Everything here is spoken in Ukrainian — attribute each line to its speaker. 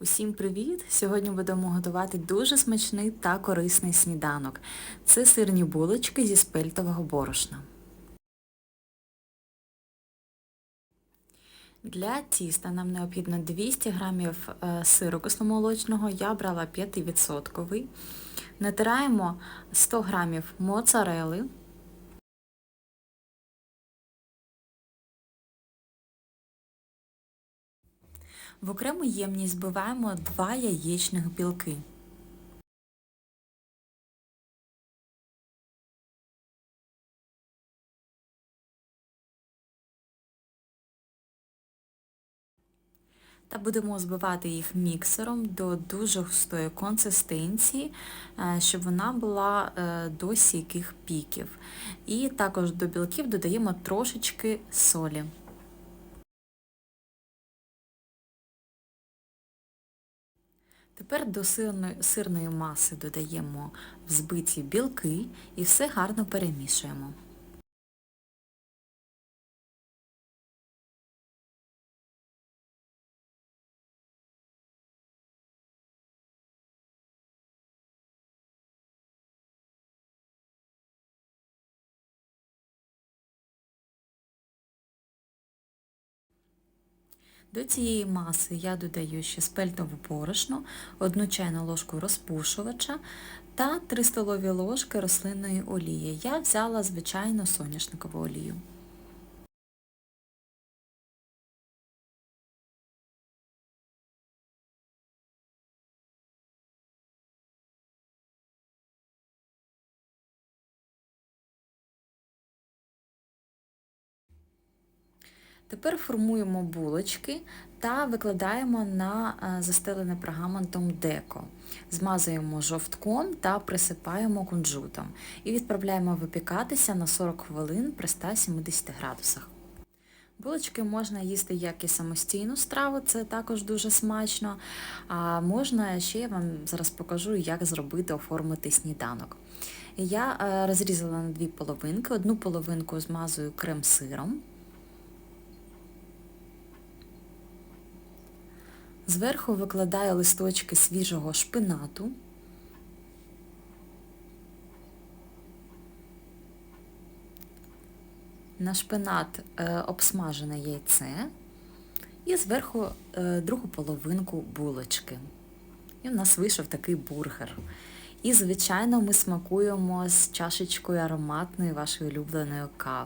Speaker 1: Усім привіт! Сьогодні будемо готувати дуже смачний та корисний сніданок. Це сирні булочки зі спельтового борошна. Для тіста нам необхідно 200 г сиру кисломолочного, я брала 5%. Натираємо 100 г моцарели. В окрему ємність збиваємо 2 яєчних білки. Та будемо збивати їх міксером до дуже густої консистенції, щоб вона була до сійких піків. І також до білків додаємо трошечки солі. Тепер до сирної, маси додаємо взбиті білки і все гарно перемішуємо. До цієї маси я додаю ще спельтову борошно, 1 чайну ложку розпушувача та 3 столові ложки рослинної олії. Я взяла звичайну соняшникову олію. Тепер формуємо булочки та викладаємо на е, застелене пергаментом деко. Змазуємо жовтком та присипаємо кунжутом. І відправляємо випікатися на 40 хвилин при 170 градусах. Булочки можна їсти як і самостійну страву, це також дуже смачно. А можна ще я вам зараз покажу, як зробити, оформити сніданок. Я е, розрізала на дві половинки, одну половинку змазую крем-сиром. Зверху викладаю листочки свіжого шпинату. На шпинат е, обсмажене яйце і зверху е, другу половинку булочки. І в нас вийшов такий бургер. І, звичайно, ми смакуємо з чашечкою ароматної вашої улюбленої кави.